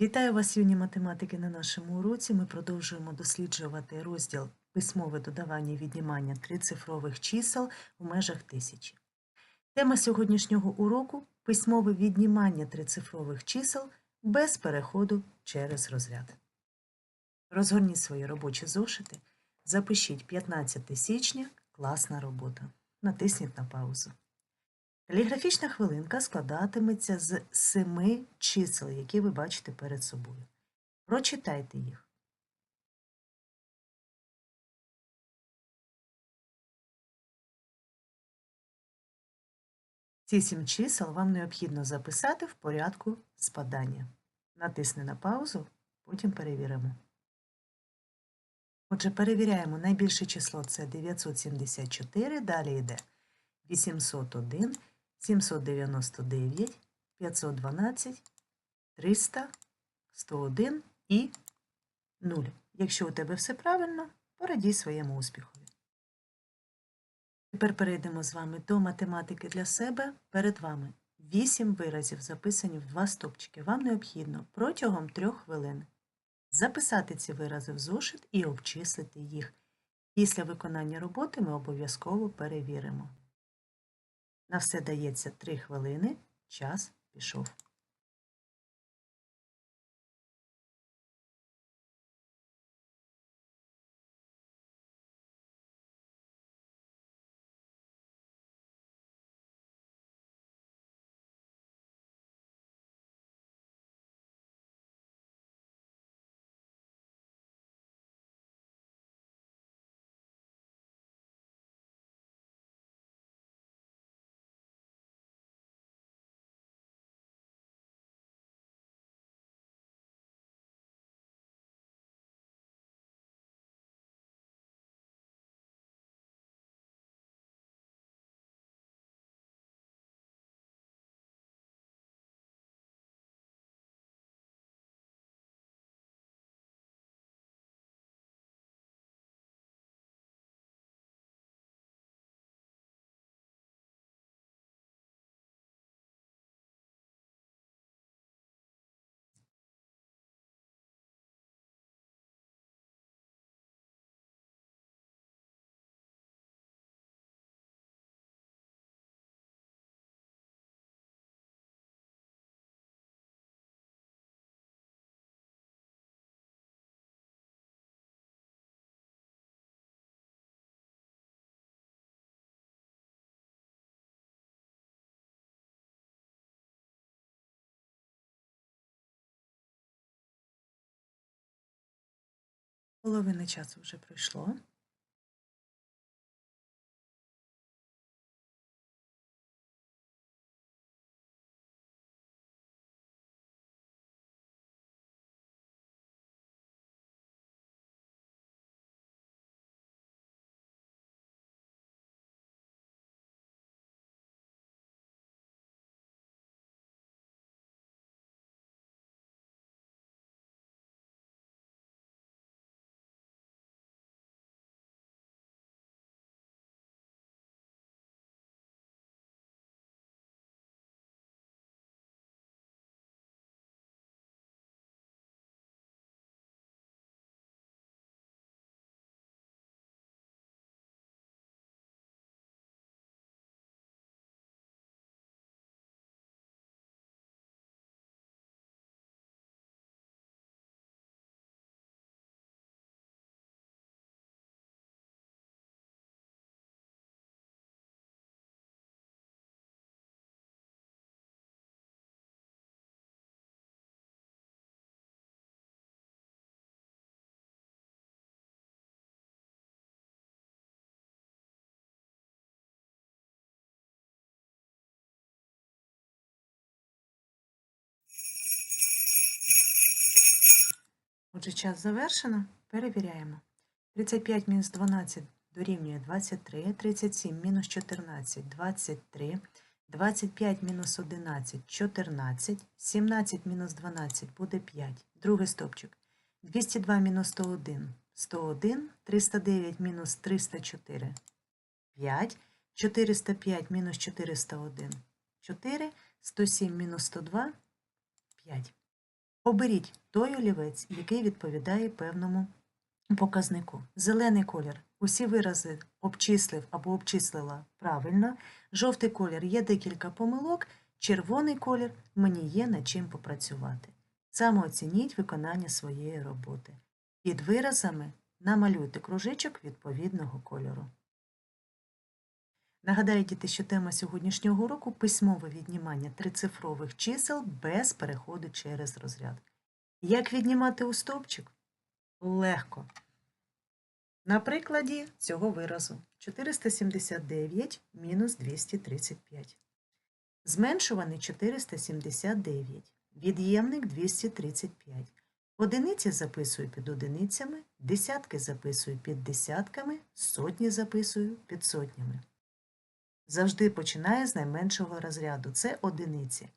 Вітаю вас, юні математики, на нашому уроці. Ми продовжуємо досліджувати розділ письмове додавання і віднімання трицифрових чисел у межах тисячі. Тема сьогоднішнього уроку письмове віднімання трицифрових чисел без переходу через розряд. Розгорніть свої робочі зошити, запишіть 15 січня класна робота. Натисніть на паузу. Каліграфічна хвилинка складатиметься з семи чисел, які ви бачите перед собою. Прочитайте їх. Ці сім чисел вам необхідно записати в порядку спадання. Натисни на паузу, потім перевіримо. Отже, перевіряємо найбільше число це 974, далі йде 801, 799, 512, 300, 101 і 0. Якщо у тебе все правильно, порадій своєму успіхові. Тепер перейдемо з вами до математики для себе. Перед вами 8 виразів, записані в два стопчики. Вам необхідно протягом 3 хвилин записати ці вирази в зошит і обчислити їх. Після виконання роботи ми обов'язково перевіримо. На все дається 3 хвилини, час пішов. Половина часу вже пройшло. Отже, час завершено. Перевіряємо. 35 мінус 12 дорівнює 23, 37 мінус 14 23, 25 мінус 11 14, 17 мінус 12 буде 5. Другий стопчик. 202 мінус 101 101, 309 мінус 304 5, 405 мінус 401 4, 107 мінус 102 5. Оберіть той олівець, який відповідає певному показнику. Зелений колір. Усі вирази обчислив або обчислила правильно. Жовтий колір є декілька помилок. Червоний колір мені є над чим попрацювати. Самооцініть виконання своєї роботи. Під виразами намалюйте кружечок відповідного кольору. Нагадаю, діти, що тема сьогоднішнього уроку письмове віднімання трицифрових чисел без переходу через розряд. Як віднімати у стовпчик? Легко. На прикладі цього виразу 479 мінус 235. Зменшуваний 479. Від'ємник 235. Одиниці записую під одиницями, десятки записую під десятками, сотні записую під сотнями. Завжди починаю з найменшого розряду. Це одиниці.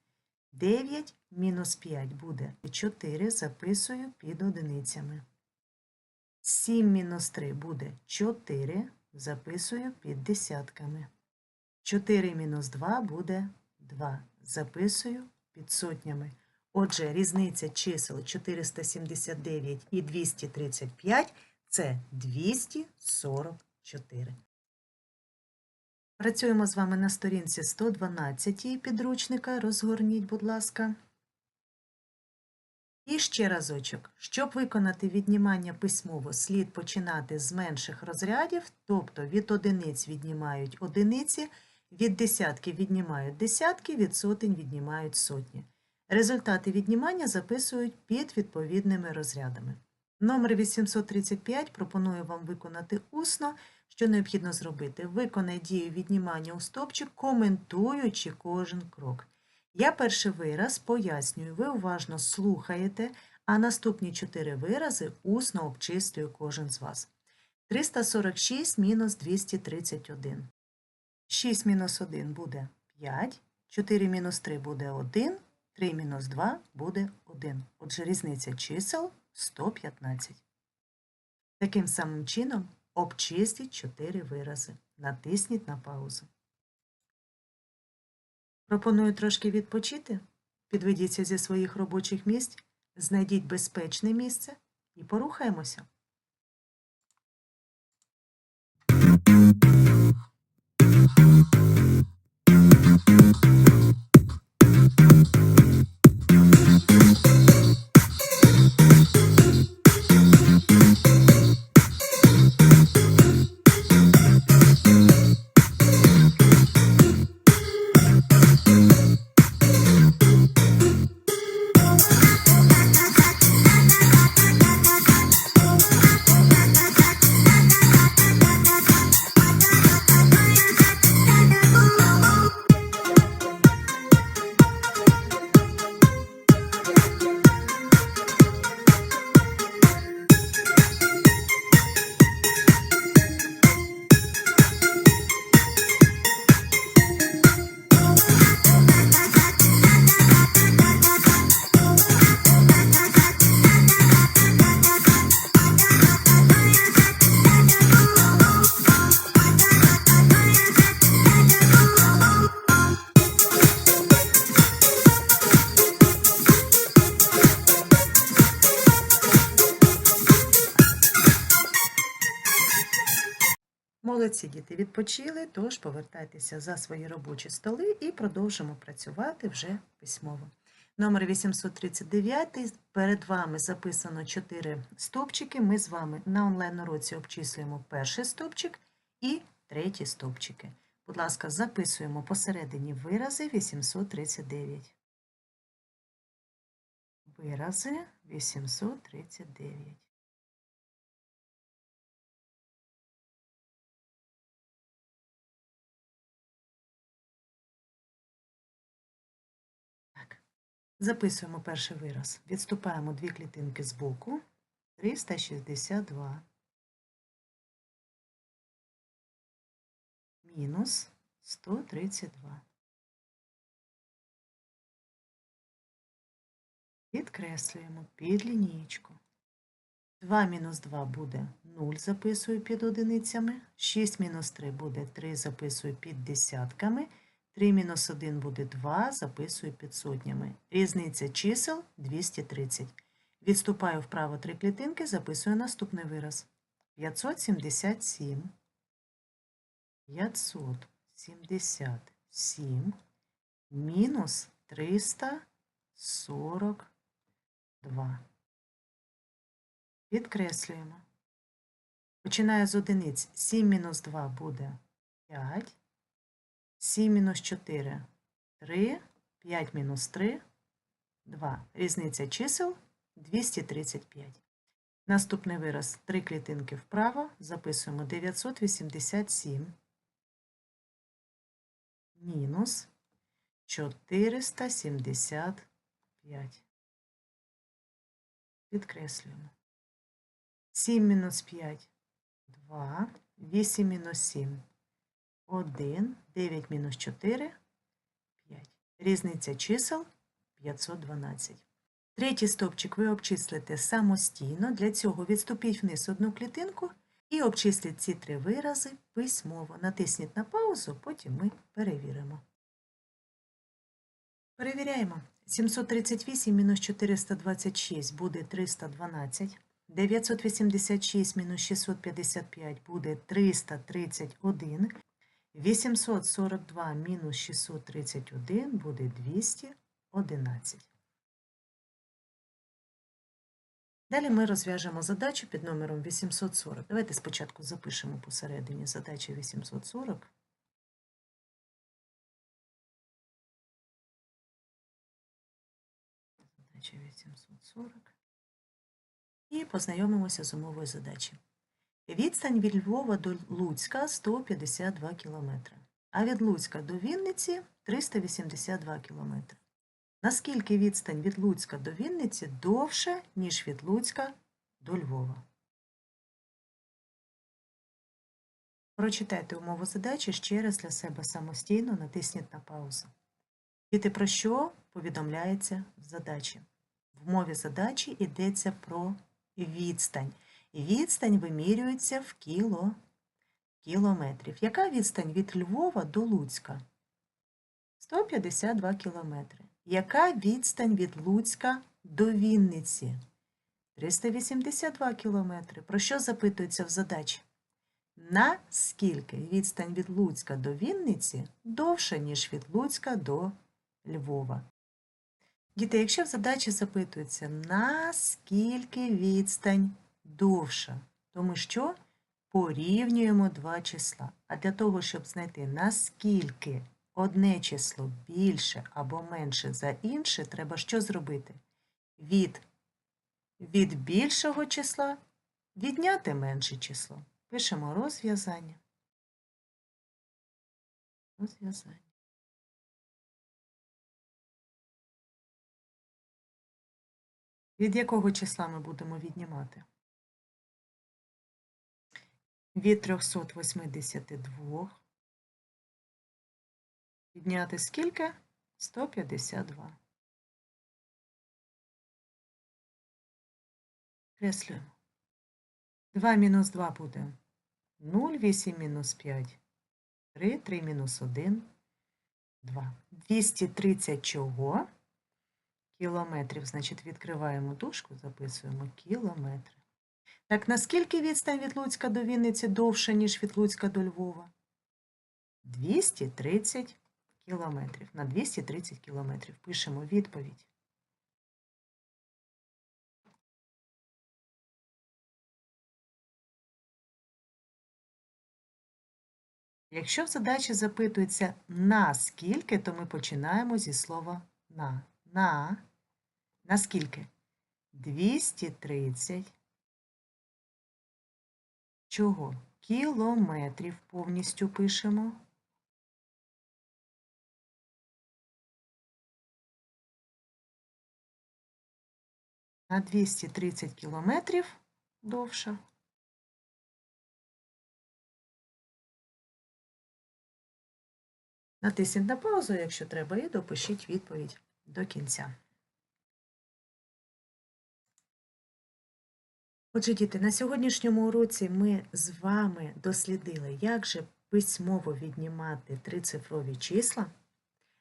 9 мінус 5 буде 4, записую під одиницями. 7 мінус 3 буде 4, записую під десятками. 4 мінус 2 буде 2, записую під сотнями. Отже, різниця чисел 479 і 235 – це 244. Працюємо з вами на сторінці 112 підручника. Розгорніть, будь ласка. І ще разочок. Щоб виконати віднімання письмово, слід починати з менших розрядів, тобто від одиниць віднімають одиниці, від десятків віднімають десятки, від сотень віднімають сотні. Результати віднімання записують під відповідними розрядами. Номер 835 пропоную вам виконати усно. Що необхідно зробити? Виконай дію віднімання у стопчик, коментуючи кожен крок. Я перший вираз пояснюю, ви уважно слухаєте, а наступні чотири вирази усно обчислює кожен з вас. 346 мінус 231. 6 мінус 1 буде 5, 4 мінус 3 буде 1, 3 мінус 2 буде 1. Отже, різниця чисел 115. Таким самим чином обчистіть 4 вирази. Натисніть на паузу. Пропоную трошки відпочити. Підведіться зі своїх робочих місць, знайдіть безпечне місце і порухаємося. Молодці діти відпочили, тож повертайтеся за свої робочі столи і продовжимо працювати вже письмово. Номер 839. Перед вами записано 4 стовпчики. Ми з вами на онлайн-уроці обчислюємо перший стовпчик і третій стовпчики. Будь ласка, записуємо посередині вирази 839. Вирази 839. Записуємо перший вираз. Відступаємо дві клітинки з боку. 362 мінус 132. Підкреслюємо під лінієчку. 2 мінус 2 буде 0, записую під одиницями. 6 мінус 3 буде 3, записую під десятками. 3 мінус 1 буде 2, записую під сотнями. Різниця чисел 230. Відступаю вправо три клітинки, записую наступний вираз. 577. 577 мінус 342. Підкреслюємо. Починаю з одиниць. 7 мінус 2 буде 5. 7 мінус 4 – 3. 5 мінус 3 – 2. Різниця чисел 235. Наступний вираз. Три клітинки вправо. Записуємо 987 мінус 475. Підкреслюємо. 7 мінус 5 – 2. 8 мінус 7 – 1. 9 мінус 4 – 5. Різниця чисел 512. Третій стовпчик ви обчислите самостійно. Для цього відступіть вниз одну клітинку і обчисліть ці три вирази письмово. Натисніть на паузу, потім ми перевіримо. Перевіряємо. 738 мінус 426 буде 312. 986 мінус 655 буде 331. 842 мінус 631 буде 211. Далі ми розв'яжемо задачу під номером 840. Давайте спочатку запишемо посередині задачі 840. Задача 840. І познайомимося з умовою задачі. Відстань від Львова до Луцька 152 км, а від Луцька до Вінниці 382 км. Наскільки відстань від Луцька до Вінниці довша, ніж від Луцька до Львова? Прочитайте умову задачі ще раз для себе самостійно, натисніть на паузу. Діти, про що повідомляється в задачі? В мові задачі йдеться про відстань. Відстань вимірюється в кіло, кілометрів. Яка відстань від Львова до Луцька? 152 кілометри. Яка відстань від Луцька до Вінниці? 382 кілометри. Про що запитується в задачі? Наскільки відстань від Луцька до Вінниці довша, ніж від Луцька до Львова? Діти, якщо в задачі запитується, наскільки відстань довша, то ми що? Порівнюємо два числа. А для того, щоб знайти наскільки одне число більше або менше за інше, треба що зробити? Від, від більшого числа відняти менше число. Пишемо розв'язання. Розв'язання. Від якого числа ми будемо віднімати? Від 382. Відняти скільки? 152. Креслюємо. 2 мінус 2 буде 0, 8 мінус 5, 3, 3 мінус 1, 2. 230 чого? Кілометрів. Значить, відкриваємо дужку, записуємо кілометри. Так, наскільки відстань від Луцька до Вінниці довша, ніж від Луцька до Львова? 230 кілометрів. На 230 кілометрів. Пишемо відповідь. Якщо в задачі запитується на скільки, то ми починаємо зі слова на. На. На скільки? 230. Чого? Кілометрів повністю пишемо. На 230 кілометрів довша. Натисніть на паузу, якщо треба, і допишіть відповідь до кінця. Отже, діти, на сьогоднішньому уроці ми з вами дослідили, як же письмово віднімати трицифрові числа.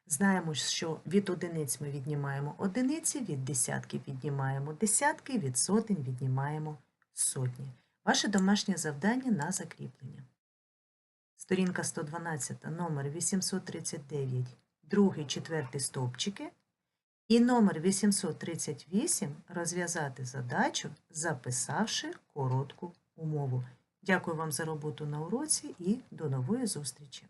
Знаємо, що від одиниць ми віднімаємо одиниці, від десятків віднімаємо десятки, від сотень віднімаємо сотні. Ваше домашнє завдання на закріплення. Сторінка 112, номер 839, другий, четвертий стовпчики. І номер 838 розв'язати задачу, записавши коротку умову. Дякую вам за роботу на уроці і до нової зустрічі!